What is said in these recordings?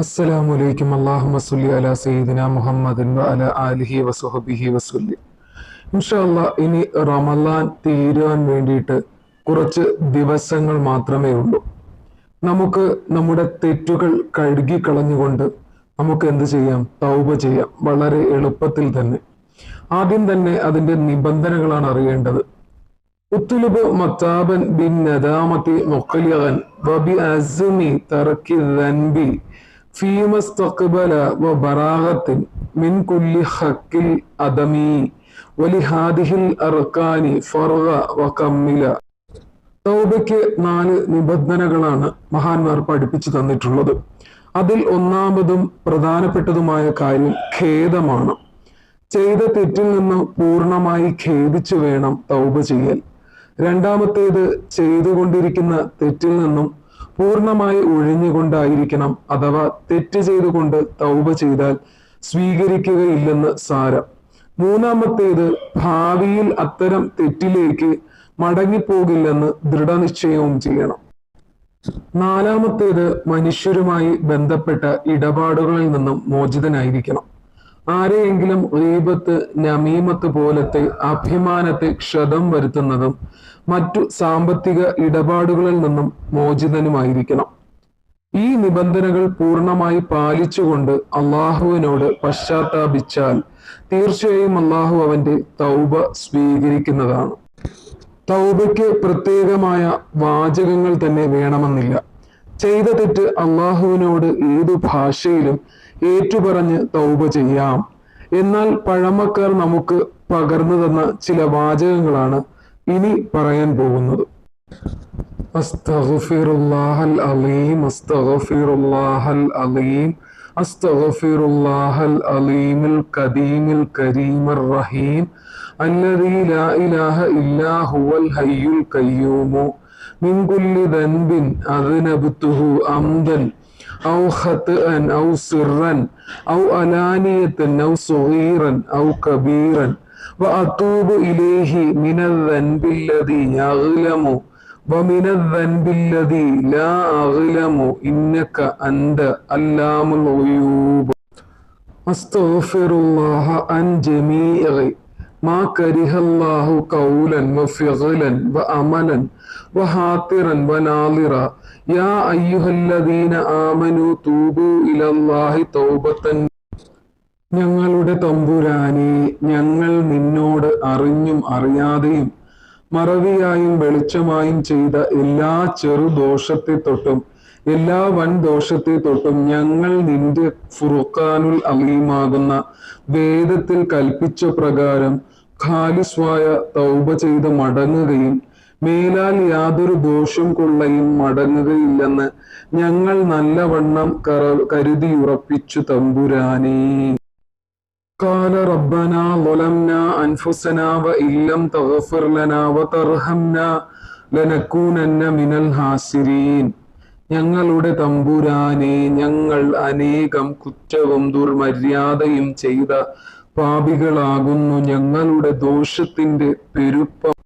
അസ്സലാമു അലൈക്കും. അള്ളാഹുമ്മ സല്ലി അലാ സയ്യിദിന മുഹമ്മദിൻ വ അല ആലിഹി വസുഹബിഹി വസുല്ലി ഇൻഷാല്ല ഇനി റമലാൻ തീരാൻ വേണ്ടിയിട്ട് കുറച്ച് ദിവസങ്ങൾ മാത്രമേ ഉള്ളൂ. നമുക്ക് നമ്മുടെ തെറ്റുകൾ കഴുകി കളഞ്ഞുകൊണ്ട് നമുക്ക് എന്ത് ചെയ്യാം? തൗബ ചെയ്യാം. വളരെ എളുപ്പത്തിൽ തന്നെ. ആദ്യം തന്നെ അതിന്റെ നിബന്ധനകളാണ് അറിയേണ്ടത്. ഉത്തുലുബ് മത്താബൻ ബിൻ നദാമത്തി മുഖലിയൻ വബി അസ്മി തറക്കി ദൻബി ഫീമ സ്തഖ്ബല വ ബറാഗത്തിൻ മിൻ കുല്ലി ഹക്കിൽ അദമി വലിഹാദിഹിൽ അർക്കാനി ഫർഗ വ കമ്മില. തൗബയ്ക്ക് നാല് നിബന്ധനകളാണ് മഹാന്മാർ പഠിപ്പിച്ചു തന്നിട്ടുള്ളത്. അതിൽ ഒന്നാമതും പ്രധാനപ്പെട്ടതുമായ കാര്യം ഖേദമാണ്. ചെയ്ത തെറ്റിൽ നിന്ന് പൂർണമായി ഖേദിച്ചു വേണം തൗബ ചെയ്യൽ. രണ്ടാമത്തേത് ചെയ്തുകൊണ്ടിരിക്കുന്ന തെറ്റിൽ നിന്നും പൂർണമായി ഒഴിഞ്ഞുകൊണ്ടായിരിക്കണം അഥവാ തെറ്റ് ചെയ്തുകൊണ്ട് തൗബ ചെയ്താൽ സ്വീകരിക്കുകയില്ലെന്ന് സാരം. മൂന്നാമത്തേത് ഭാവിയിൽ അത്തരം തെറ്റിലേക്ക് മടങ്ങിപ്പോകില്ലെന്ന് ദൃഢനിശ്ചയവും ചെയ്യണം. നാലാമത്തേത് മനുഷ്യരുമായി ബന്ധപ്പെട്ട ഇടപാടുകളിൽ നിന്നും മോചിതനായിരിക്കണം. ആരെയെങ്കിലും റീബത്ത് നമീമത്ത് പോലത്തെ അഭിമാനത്തെ ക്ഷതം വരുത്തുന്നതും മറ്റു സാമ്പത്തിക ഇടപാടുകളിൽ നിന്നും മോചിതനുമായിരിക്കണം. ഈ നിബന്ധനകൾ പൂർണമായി പാലിച്ചുകൊണ്ട് അള്ളാഹുവിനോട് പശ്ചാത്താപിച്ചാൽ തീർച്ചയായും അള്ളാഹു അവന്റെ തൗബ സ്വീകരിക്കുന്നതാണ്. തൗബയ്ക്ക് പ്രത്യേകമായ വാചകങ്ങൾ തന്നെ വേണമെന്നില്ല. ചെയ്ത തെറ്റ് അള്ളാഹുവിനോട് ഏതു ഭാഷയിലും ഏറ്റുപറഞ്ഞ് തൗബ ചെയ്യാം. എന്നാൽ പഴമക്കാർ നമുക്ക് പകർന്നു തന്ന ചില വാചകങ്ങളാണ് ഇനി പറയാൻ പോകുന്നത്. അസ്തഗ്ഫിറുല്ലാഹൽ അലീം അസ്തഗ്ഫിറുല്ലാഹൽ അലീം അസ്തഗ്ഫിറുല്ലാഹൽ കരീമർ റഹീം ഹയ്യുൽ من كل ذنب أذنبته أمدا أو خطأ أو سرا أو علانية أو صغيرا أو كبيرا وأتوب إليه من الذنب الذي يغلم ومن الذنب الذي لا أغلم إنك أنت علام الغيوب أستغفر الله عن جميع ما كره الله قولا وفعلا وعملا وهاترا وناظرا يا أيها الذين آمنوا توبوا إلى الله توبة ഞങ്ങളുടെ തമ്പുരാനെ ഞങ്ങൾ നിന്നോട് അറിഞ്ഞും അറിയാതെയും മറവിയായും വെളിച്ചമായും ചെയ്ത എല്ലാ ചെറു ദോഷത്തെ തൊട്ടും എല്ലാ വൻ ദോഷത്തെ തൊട്ടും ഞങ്ങൾ നിന്റെ ഫുറുഖാനുൽ അലീമാകുന്ന വേദത്തിൽ കൽപ്പിച്ച പ്രകാരം ഖാലിസ്വായ തൗബ ചെയ്ത് മടങ്ങുകയും മേലാൽ യാതൊരു ദോഷം കൊള്ളയും മടങ്ങുകയില്ലെന്ന് ഞങ്ങൾ നല്ലവണ്ണം കറ കരുതിയുറപ്പിച്ചു തമ്പുരാനേ قال ربنا ظلمنا أنفسنا وإن لم تغفر لنا وترحمنا لنكونن من الخاسرين ഞങ്ങളുടെ തമ്പുരാനെ ഞങ്ങൾ അനേകം കുറ്റവും ദുർമര്യാദയും ചെയ്ത പാപികളാകുന്നു. ഞങ്ങളുടെ ദോഷത്തിന്റെ പെരുപ്പം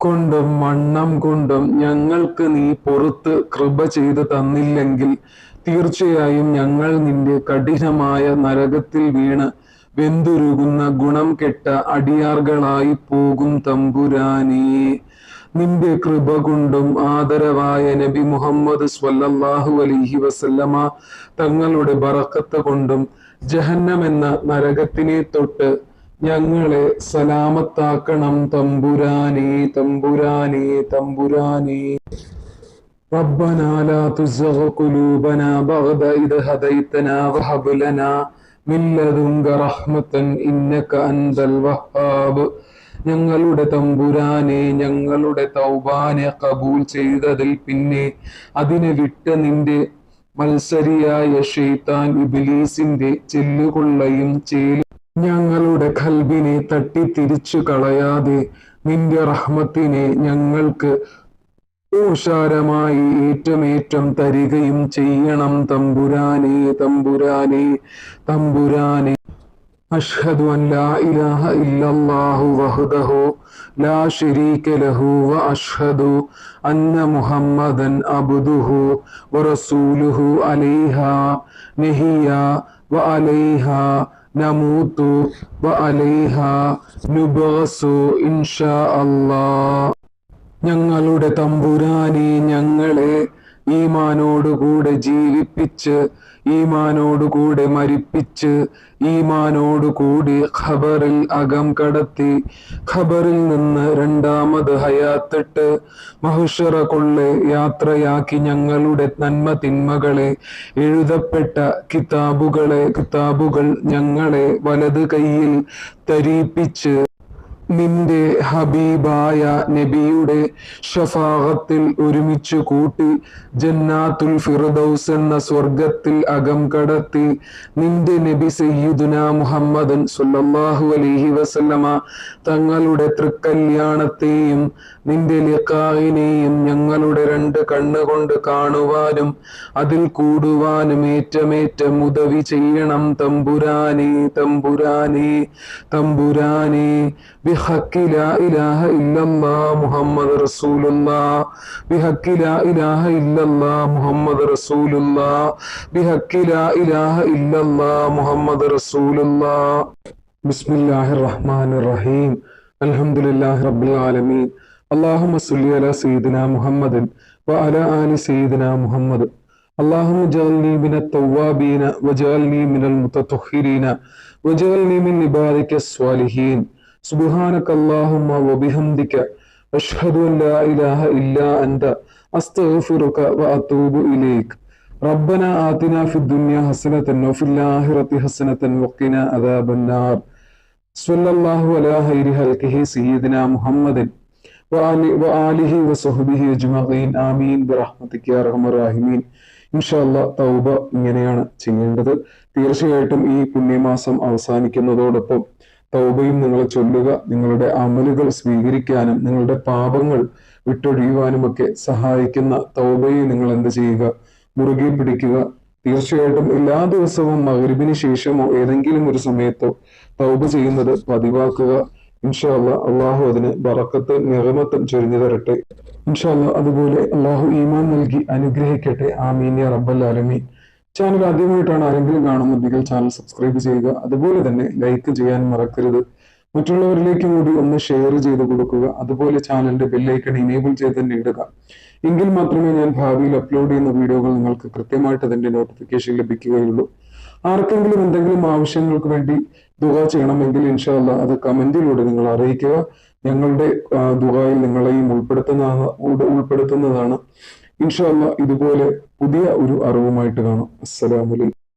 കൊണ്ടും മണ്ണം കൊണ്ടും ഞങ്ങൾക്ക് നീ പുറത്ത് കൃപ ചെയ്ത് തന്നില്ലെങ്കിൽ തീർച്ചയായും ഞങ്ങൾ നിന്റെ കഠിനമായ നരകത്തിൽ വീണ് വെന്തുരുകുന്ന ഗുണം കെട്ട അടിയാർകളായി പോകും തമ്പുരാനേ. നിന്റെ കൃപ കൊണ്ടും ആദരവായ നബി മുഹമ്മദ് സ്വല്ലല്ലാഹു അലൈഹി വസല്ലമ തങ്ങളുടെ ബറക്കത്ത് കൊണ്ടും ജഹന്നം എന്ന നരകത്തിനെ തൊട്ട് ഞങ്ങളെ സലാമത്താക്കണം തമ്പുരാനേ തമ്പുരാനേ തമ്പുരാനേ ربنا لا تزغ قلوبنا بعد إذ هديتنا وهب لنا من لدنك رحمة إنك أنت الوهاب ഞങ്ങളുടെ തമ്പുരാനെ ഞങ്ങളുടെ തൗബാനെ കബൂൽ ചെയ്തതിൽ പിന്നെ അതിനെ വിട്ട് നിന്റെ മത്സരിയായ ഷെയ്ത്താൻ ഇബിലീസിന്റെ ചെല്ലുകൊള്ളയും ചേലും ഞങ്ങളുടെ കൽബിനെ തട്ടി തിരിച്ചു കളയാതെ നിന്റെ റഹ്മത്തിനെ ഞങ്ങൾക്ക് ഉഷാരമായി ഏറ്റമേറ്റം തരികയും ചെയ്യണം തമ്പുരാനെ തമ്പുരാനെ തമ്പുരാനെ. أشهد أن لا إله إلا الله وحده لا شريك له وأشهد أن محمدا عبده ورسوله عليها نهيا وعليها نموت وعليها نبغس إن شاء الله ഞങ്ങളുടെ തമ്പുരാനെ ഞങ്ങളെ ഈമാനോടുകൂടെ ജീവിപ്പിച്ച് ഈമാനോടുകൂടെ മരിപ്പിച്ച് ഈമാനോടുകൂടി ഖബറിൽ അകം കടത്തി ഖബറിൽ നിന്ന് രണ്ടാമത് ഹയാത്തിട്ട് മഹുഷറ യാത്രയാക്കി ഞങ്ങളുടെ നന്മ തിന്മകളെ എഴുതപ്പെട്ട കിതാബുകളെ കിതാബുകൾ ഞങ്ങളെ വലത് കൈയിൽ തരീപ്പിച്ച് നിന്റെ ഹബീബായ നബിയുടെ ഷഫാഹത്തിൽ ഒരുമിച്ച് കൂട്ടി ജന്നാത്തുൽ ഫിറദൌസ് എന്ന സ്വർഗത്തിൽ അകം കടത്തി നിന്റെ നബി സയ്യിദുന മുഹമ്മദൻ സുല്ലാഹു അലൈഹി വസല്ലമ തങ്ങളുടെ തൃക്കല്യാണത്തെയും നിന്റെ ലിഖായിനെയും ഞങ്ങളുടെ രണ്ട് കണ്ണുകൊണ്ട് കാണുവാനും അതിൽ കൂടുവാനും ഏറ്റമേറ്റം ഉദവി ചെയ്യണം തമ്പുരാനെ തമ്പുരാനെ തമ്പുരാനെ. بحق لا إله إلا الله محمد رسول الله بحق لا إله إلا الله محمد رسول الله بحق لا إله إلا الله محمد رسول الله بسم الله الرحمن الرحيم الحمد لله رب العالمين اللهم صل على سيدنا محمد وعلى آل سيدنا محمد اللهم اجعلني من التوابين واجعلني من المتطهرين واجعلني من عبادك الصالحين سبحانك اللهم وبحمدك أشهد أن لا إله إلا أنت أستغفرك وأتوب إليك ربنا آتنا في الدنيا حسنة وفي الآخرة حسنة وقنا عذاب النار صلى الله على خير خلقه سيدنا محمد وآل- وآله وصحبه أجمعين آمين برحمتك يا أرحم الراحمين ഇൻഷാല്ല തൗബ ഇങ്ങനെയാണ് ചെയ്യേണ്ടത് തീർച്ചയായിട്ടും ഈ പുണ്യമാസം അവസാനിക്കുന്നതോടൊപ്പം തൗബയും നിങ്ങൾ ചൊല്ലുക നിങ്ങളുടെ അമലുകൾ സ്വീകരിക്കാനും നിങ്ങളുടെ പാപങ്ങൾ വിട്ടൊഴിയുവാനും ഒക്കെ സഹായിക്കുന്ന തൗബയെ നിങ്ങൾ എന്ത് ചെയ്യുക? മുറുകെ പിടിക്കുക. തീർച്ചയായിട്ടും എല്ലാ ദിവസവും മകരിബിന് ശേഷമോ ഏതെങ്കിലും ഒരു സമയത്തോ തൗബ ചെയ്യുന്നത് പതിവാക്കുക. ഇൻഷാല്ല അള്ളാഹു അതിന് ബറക്കത്ത് നിറമത്തും ചൊരിഞ്ഞു തരട്ടെ. ഇൻഷാല്ല അതുപോലെ അള്ളാഹു ഈമാൻ നൽകി അനുഗ്രഹിക്കട്ടെ. ആമീൻ റബ്ബൽ ആലമീൻ. ചാനൽ ആദ്യമായിട്ടാണ് ആരെങ്കിലും കാണുന്നുണ്ടെങ്കിൽ ചാനൽ സബ്സ്ക്രൈബ് ചെയ്യുക. അതുപോലെ തന്നെ ലൈക്ക് ചെയ്യാൻ മറക്കരുത്. മറ്റുള്ളവരിലേക്കും കൂടി ഒന്ന് ഷെയർ ചെയ്ത് കൊടുക്കുക. അതുപോലെ ചാനലിന്റെ ബെല്ലൈക്കൺ ഇനേബിൾ ചെയ്ത് തന്നെ ഇടുക. എങ്കിൽ മാത്രമേ ഞാൻ ഭാവിയിൽ അപ്ലോഡ് ചെയ്യുന്ന വീഡിയോകൾ നിങ്ങൾക്ക് കൃത്യമായിട്ട് അതിന്റെ നോട്ടിഫിക്കേഷൻ ലഭിക്കുകയുള്ളൂ. ആർക്കെങ്കിലും എന്തെങ്കിലും ആവശ്യങ്ങൾക്ക് വേണ്ടി ദുക ചെയ്യണമെങ്കിൽ ഇൻഷാല്ല അത് കമന്റിലൂടെ നിങ്ങൾ അറിയിക്കുക. ഞങ്ങളുടെ ആ, ദുആയിൽ നിങ്ങളെയും ഉൾപ്പെടുത്തുന്ന ഉൾപ്പെടുത്തുന്നതാണ്. ഇൻഷാല്ല ഇതുപോലെ പുതിയ ഒരു അറിവുമായിട്ട് കാണാം. അസ്സലാമലൈക്കും